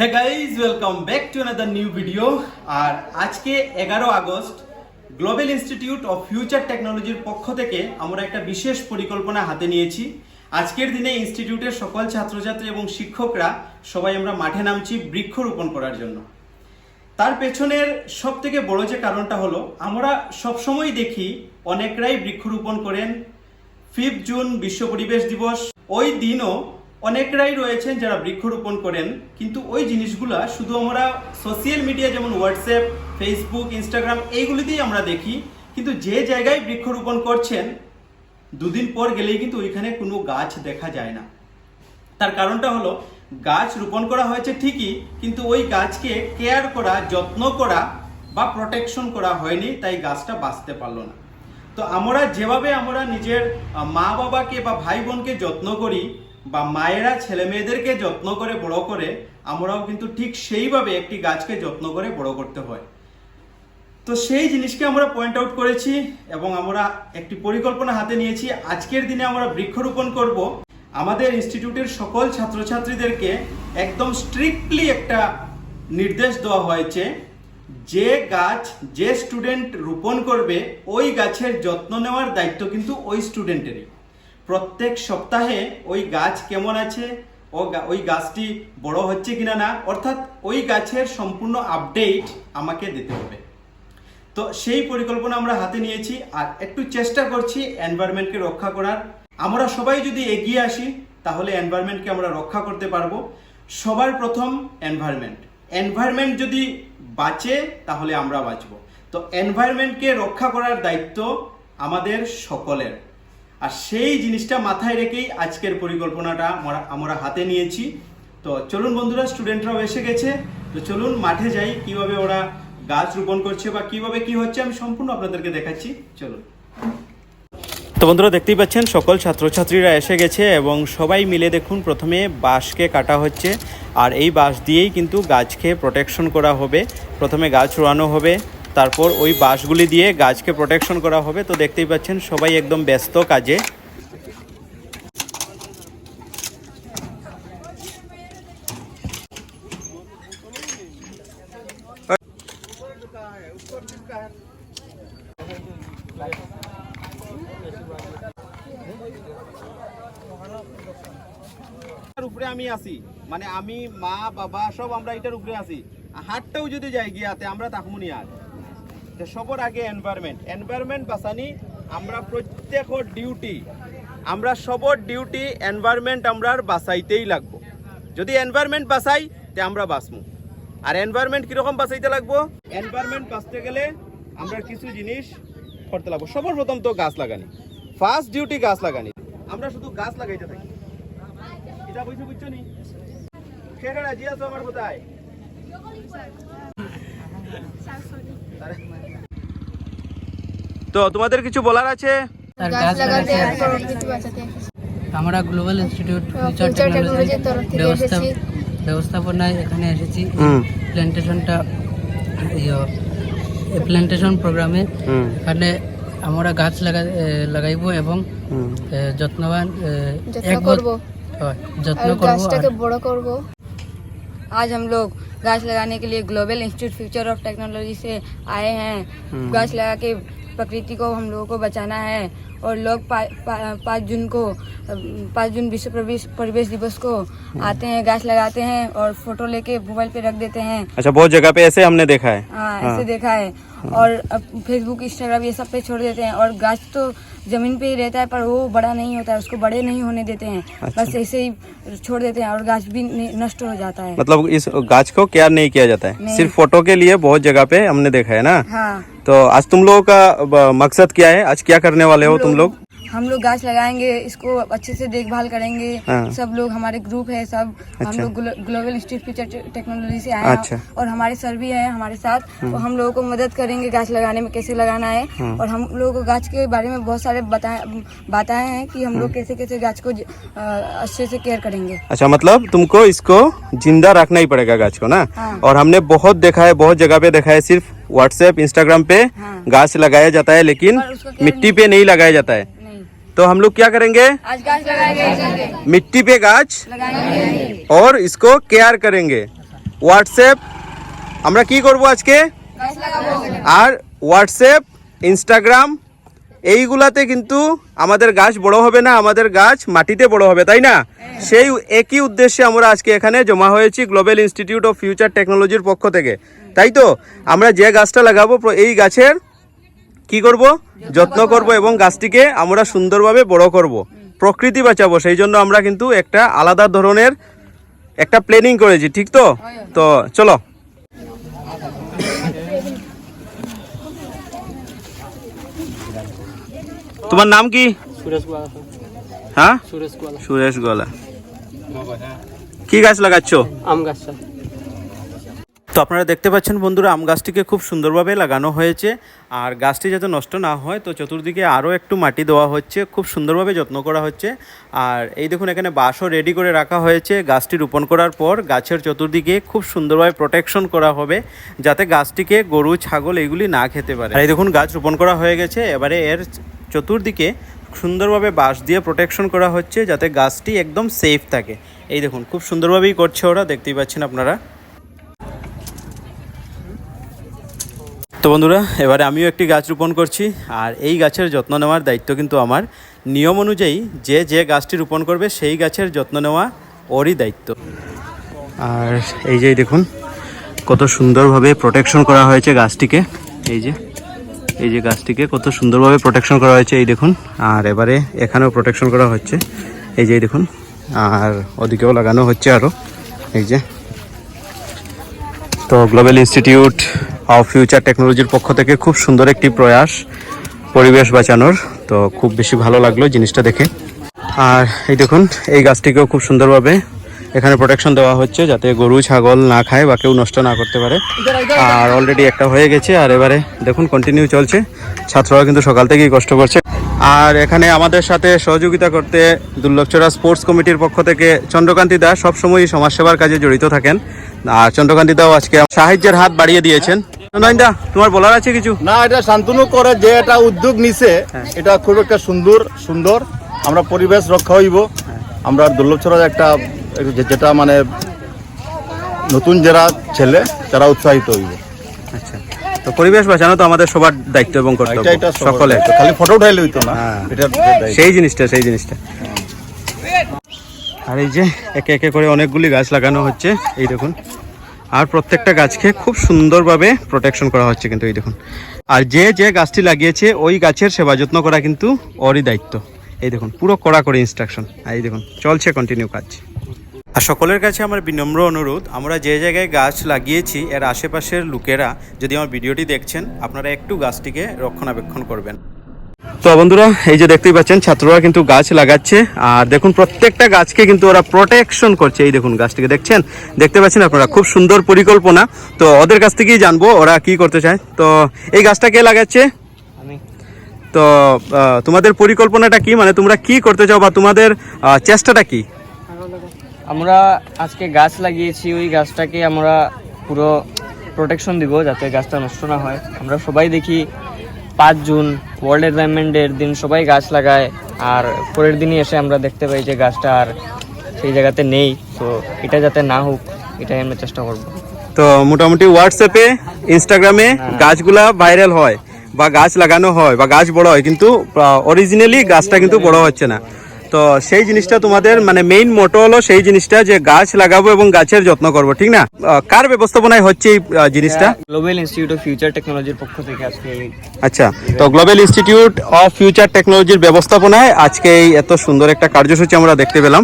Hey guys welcome back to another new video আর আজকে এগারো August Global Institute of Future টেকনোলজির পক্ষ থেকে আমরা একটা বিশেষ পরিকল্পনা হাতে নিয়েছি। আজকের দিনে ইনস্টিটিউটের সকল ছাত্রছাত্রী এবং শিক্ষকরা সবাই আমরা মাঠে নামছি বৃক্ষরোপণ করার জন্য। তার পেছনের সব থেকে বড় যে কারণটা হলো, আমরা সবসময় দেখি অনেকরাই বৃক্ষরোপণ করেন। ফিফ জুন বিশ্ব পরিবেশ দিবস। ওই দিনও অনেকরাই রয়েছেন যারা বৃক্ষরোপণ করেন, কিন্তু ওই জিনিসগুলা শুধু আমরা সোশ্যাল মিডিয়া যেমন হোয়াটসঅ্যাপ ফেসবুক ইনস্টাগ্রাম এইগুলিতেই আমরা দেখি, কিন্তু যে জায়গায় বৃক্ষরোপণ করছেন, দুদিন পর গেলেই কিন্তু ওইখানে কোনো গাছ দেখা যায় না। তার কারণটা হলো, গাছ রোপণ করা হয়েছে ঠিকই, কিন্তু ওই গাছকে কেয়ার করা, যত্ন করা বা প্রোটেকশন করা হয়নি, তাই গাছটা বাঁচতে পারল না। তো আমরা যেভাবে আমরা নিজের মা বাবাকে বা ভাই বোনকে যত্ন করি বা মায়েরা ছেলে মেয়েদেরকে যত্ন করে বড় করে, আমরাও কিন্তু ঠিক সেইভাবে একটি গাছকে যত্ন করে বড় করতে হয়। তো সেই জিনিসকে আমরা পয়েন্ট আউট করেছি এবং আমরা একটি পরিকল্পনা হাতে নিয়েছি। আজকের দিনে আমরা বৃক্ষরোপণ করব। আমাদের ইনস্টিটিউটের সকল ছাত্রছাত্রীদেরকে একদম স্ট্রিক্টলি একটা নির্দেশ দেওয়া হয়েছে, যে গাছ, যে স্টুডেন্ট রোপণ করবে, ওই গাছের যত্ন নেওয়ার দায়িত্ব কিন্তু ওই স্টুডেন্টেরই প্রত্যেক সপ্তাহে ওই গাছ কেমন আছে? ও ওই গাছটি বড় হচ্ছে কিনা না? অর্থাৎ ওই গাছের সম্পূর্ণ আপডেট আমাকে দিতে হবে। তো সেই পরিকল্পনা আমরা হাতে নিয়েছি আর একটু চেষ্টা করছি এনভায়রনমেন্টকে রক্ষা করার। আমরা সবাই যদি এগিয়ে আসি, তাহলে এনভায়রনমেন্টকে আমরা রক্ষা করতে পারব। সবার প্রথম এনভায়রনমেন্ট এনভায়রনমেন্ট যদি বাঁচে, তাহলে আমরা বাঁচবো। তো এনভায়রনমেন্টকে রক্ষা করার দায়িত্ব আমাদের সকলের। আর সেই জিনিসটা মাথায় রেখেই আজকের পরিকল্পনাটা আমরা আমরা হাতে নিয়েছি। তো চলুন বন্ধুরা স্টুডেন্টরাও এসে গেছে। তো চলুন মাঠে যাই, কীভাবে ওরা গাছ রোপণ করছে বা কীভাবে কি হচ্ছে আমি সম্পূর্ণ আপনাদেরকে দেখাচ্ছি। চলুন। তো বন্ধুরা, দেখতেই পাচ্ছেন, সকল ছাত্রছাত্রীরা এসে গেছে এবং সবাই মিলে দেখুন, প্রথমে বাঁশকে কাটা হচ্ছে। আর এই বাঁশ দিয়েই কিন্তু গাছকে প্রোটেকশন করা হবে। প্রথমে গাছ রোয়ানো হবে। তারপর ওই বাঁশগুলি দিয়ে গাছকে প্রোটেকশন করা হবে। তো দেখতেই পাচ্ছেন সবাই একদম ব্যস্ত কাজে। উপরে আমি আছি। মানে আমি, মা, বাবা, সব আমরা এটার উপরে আছি। হাটটাও যদি যাই গিয়াতে, আমরা তাকমুনি আর। তো সবার আগে এনভায়রনমেন্ট এনভায়রনমেন্ট বাঁচানি আমরা প্রত্যেকের ডিউটি আমরা সবর ডিউটি এনভায়রনমেন্ট আমরা বাঁচাইতেই লাগবো। যদি এনভায়রনমেন্ট বাঁচাই তে আমরা বাঁচমু আর এনভায়রনমেন্ট কীরকম বাঁচাইতে লাগবো? এনভায়রনমেন্ট বাঁচতে গেলে আমরা কিছু জিনিস করতে লাগবো। সবার প্রথম তো গাছ লাগানি। ফার্স্ট ডিউটি গাছ লাগানি। আমরা শুধু গাছ লাগাইতে থাকি। এটা বুঝতে বুঝছ নি? খেয়ে আমার কোথায়? তো তোমাদের কিছু বলার আছে? আমরা গ্লোবাল ইনস্টিটিউট ফিউচার টেকনোলজি ব্যবস্থা ব্যবস্থাপনায় এখানে এসেছি। প্ল্যান্টেশনটা প্ল্যান্টেশন প্রোগ্রামে এখানে আমরা গাছ লাগা লাগাইব এবং যত্নবান যত্ন করব। যত্ন আজ আমি गाछ लगाने के लिए Global Institute Future of Technology से आए हैं। गाछ लगा के प्रकृति को हम लोगों को बचाना है और लोग पा- पा- पाँच जून को पाँच जून विश्व परिवेश परिवेश दिवस को आते हैं गाछ लगाते हैं और फ़ोटो लेके मोबाइल पे रख देते हैं। अच्छा बहुत जगह पे ऐसे हमने देखा है। हाँ ऐसे देखा है। और फेसबुक इंस्टाग्राम ये सब पे छोड़ देते हैं। और गाछ तो ज़मीन पे ही रहता है पर वो बड़ा नहीं होता है उसको बड़े नहीं होने देते हैं। अच्छा। बस ऐसे ही छोड़ देते हैं और गाछ भी नष्ट हो जाता है। मतलब इस गाछ को केयर नहीं किया जाता है? सिर्फ़ फ़ोटो के लिए बहुत जगह पे हमने देखा है ना? हाँ। तो आज तुम लोगों का मकसद क्या है? आज क्या करने वाले हो तुम लोग? हम लोग गाछ लगाएँगे इसको अच्छे से देखभाल करेंगे हाँ। सब लोग हमारे ग्रुप है सब अच्छा। हम। लोग ग्लो- ग्लोबल इंस्टीट्यूट फ्यूचर टेक्नोलॉजी से आए अच्छा। और हमारे सर भी हैं हमारे साथ हाँ। तो हम लोगों को मदद करेंगे गाछ लगाने में कैसे लगाना है हाँ। और हम लोगों को गाछ के बारे में बहुत सारे बताए हैं कि हम लोग कैसे कैसे गाछ को अच्छे से केयर करेंगे अच्छा मतलब तुमको इसको ज़िंदा रखना ही पड़ेगा गाछ को ना हाँ। और हमने बहुत देखा है बहुत जगह पे देखा है सिर्फ़ व्हाट्सएप इंस्टाग्राम पे हाँ। गाछ लगाया जाता है लेकिन मिट्टी पे नहीं लगाया जाता है तो हम लोग क्या करेंगे आज गाछ लगाएंगे मिट्टी पे गाछ लगाएंगे और इसको केयर करेंगे হোয়াটসঅ্যাপ আমরা কি করব আজকে আর হোয়াটসঅ্যাপ ইনস্টাগ্রাম এইগুলাতে কিন্তু আমাদের গাছ বড় হবে না আমাদের গাছ মাটিতে বড় হবে তাই না সেই একই উদ্দেশ্যে আমরা আজকে এখানে জমা হয়েছি গ্লোবাল ইনস্টিটিউট অফ ফিউচার টেকনোলজির পক্ষ থেকে তাই তো আমরা যে গাছটা লাগাবো প্র- এই গাছের কি করব? যত্ন করব এবং গাছটিকে আমরা সুন্দরভাবে বড় করব। প্রকৃতি বাঁচাবো সেই জন্য আমরা কিন্তু একটা আলাদা ধরনের একটা প্ল্যানিং করেছি ঠিক তো? তো চলো। তোমার নাম কি? হ্যাঁ? সুরেশ গলা কি গাছ লাগাচ্ছ? আম গাছটা তো আপনারা দেখতে পাচ্ছেন বন্ধুরা, আম গাছটিকে খুব সুন্দরভাবে লাগানো হয়েছে। আর গাছটি যাতে নষ্ট না হয়, তো চতুর্দিকে আরও একটু মাটি দেওয়া হচ্ছে, খুব সুন্দরভাবে যত্ন করা হচ্ছে। আর এই দেখুন, এখানে বাঁশও রেডি করে রাখা হয়েছে। গাছটি রোপণ করার পর গাছের চতুর্দিকে খুব সুন্দরভাবে প্রোটেকশন করা হবে, যাতে গাছটিকে গরু, ছাগল এইগুলি না খেতে পারে। আর এই দেখুন, গাছ রোপণ করা হয়ে গেছে। এবারে এর চতুর্দিকে সুন্দরভাবে বাঁশ দিয়ে প্রোটেকশন করা হচ্ছে, যাতে গাছটি একদম সেফ থাকে। এই দেখুন, খুব সুন্দরভাবেই করছে ওরা, দেখতেই পাচ্ছেন আপনারা। তো বন্ধুরা, এবারে আমিও একটি গাছ রোপণ করছি, আর এই গাছের যত্ন নেওয়ার দায়িত্ব কিন্তু আমার। নিয়ম অনুযায়ী যে যে গাছটি রোপণ করবে, সেই গাছের যত্ন নেওয়া ওরই দায়িত্ব। আর এই যে দেখুন, কত সুন্দরভাবে প্রোটেকশন করা হয়েছে গাছটিকে। এই যে এই যে গাছটিকে কত সুন্দরভাবে প্রোটেকশন করা হয়েছে, এই দেখুন। আর এবারে এখানেও প্রোটেকশন করা হচ্ছে। এই যে দেখুন, আর ওদিকেও লাগানো হচ্ছে আরও এই যে তো গ্লোবাল ইনস্টিটিউট অফ ফিউচার টেকনোলজির পক্ষ থেকে খুব সুন্দর একটি প্রয়াস পরিবেশ বাঁচানোর। তো খুব বেশি ভালো লাগল জিনিসটা দেখে। আর এই দেখুন, এই গাছটিকেও খুব সুন্দরভাবে এখানে প্রোটেকশন দেওয়া হচ্ছে যাতে গরু ছাগল না খায় বা কেউ নষ্ট না করতে পারে। আর অলরেডি একটা হয়ে গেছে আর এবারে দেখুন কন্টিনিউ চলছে। ছাত্ররা কিন্তু সকাল থেকেই কষ্ট করছে। আর এখানে আমাদের সাথে সহযোগিতা করতে দুর্লভচরা স্পোর্টস কমিটির পক্ষ থেকে চন্দ্রকান্তি দাস সবসময়ই সমাজসেবার কাজে জড়িত থাকেন। আর চন্দ্রকান্তি দাও আজকে সাহায্যের হাত বাড়িয়ে দিয়েছেন। দা তোমার বলার আছে কিছু? না এটা শান্তনু করে যে এটা উদ্যোগ নিছে এটা খুব একটা সুন্দর সুন্দর। আমরা পরিবেশ রক্ষা হইব। আমরা দুর্লভছড়া একটা যেটা মানে নতুন যারা ছেলে তারা উৎসাহিত হইব। আচ্ছা। তো পরিবেশ বাঁচানো তো আমাদের সবার দায়িত্ব এবং কর্তব্য। সকলে। খালি ফটো উঠাইলে হইতো না। হ্যাঁ। এটা সেই জিনিসটা সেই জিনিসটা। আর এই যে একে একে করে অনেকগুলি গাছ লাগানো হচ্ছে এই দেখুন। আর প্রত্যেকটা গাছকে খুব সুন্দরভাবে প্রোটেকশন করা হচ্ছে কিন্তু এই দেখুন। আর যে যে গাছটি লাগিয়েছে ওই গাছের সেবা যত্ন করা কিন্তু ওরই দায়িত্ব। এই দেখুন পুরো কড়া করে ইনস্ট্রাকশন এই দেখুন চলছে কন্টিনিউ কাজ। আর সকলের কাছে আমার বিনম্র অনুরোধ আমরা যে জায়গায় গাছ লাগিয়েছি এর আশেপাশের লোকেরা যদি আমার ভিডিওটি দেখছেন আপনারা একটু গাছটিকে রক্ষণাবেক্ষণ করবেন। তো বন্ধুরা এই যে দেখতেই পাচ্ছেন ছাত্ররা কিন্তু গাছ লাগাচ্ছে আর দেখুন প্রত্যেকটা গাছকে কিন্তু ওরা প্রোটেকশন করছে। এই দেখুন গাছটিকে দেখছেন? দেখতে পাচ্ছেন আপনারা খুব সুন্দর পরিকল্পনা। তো ওদের কাছ থেকেই জানব ওরা কি করতে চায়। তো এই গাছটা কে লাগাচ্ছে? তো তোমাদের পরিকল্পনাটা কি? মানে তোমরা কি করতে চাও বা তোমাদের চেষ্টাটা কি? আমরা আজকে গাছ লাগিয়েছি ওই গাছটাকে আমরা পুরো প্রোটেকশন দিব যাতে গাছটা নষ্ট না হয়। আমরা সবাই দেখি পাঁচ জুন ওয়ার্ল্ড এনভায়রনমেন্ট ডের দিন সবাই গাছ লাগায় আর পরের দিনই এসে আমরা দেখতে পাই যে গাছটা আর সেই জায়গাতে নেই। তো এটা যাতে না হোক এটাই আমরা চেষ্টা করব। তো মোটামুটি হোয়াটসঅ্যাপে ইনস্টাগ্রামে গাছগুলা ভাইরাল হয় বা গাছ লাগানো হয় বা গাছ বড় হয় কিন্তু অরিজিনালি গাছটা কিন্তু বড় হচ্ছে না। তো সেই জিনিসটা তোমাদের মানে মেইন মোটো হলো সেই জিনিসটা যে গাছ লাগাবো এবং গাছের যত্ন করব ঠিক না? কার ব্যবস্থাপনায় হচ্ছে এই জিনিসটা? গ্লোবাল ইনস্টিটিউট অফ ফিউচার টেকনোলজির পক্ষ থেকে আজকে আচ্ছা তো গ্লোবাল ইনস্টিটিউট অফ ফিউচার টেকনোলজির ব্যবস্থাপনায় আজকে এই এত সুন্দর একটা কার্যসূচি আমরা দেখতে পেলাম।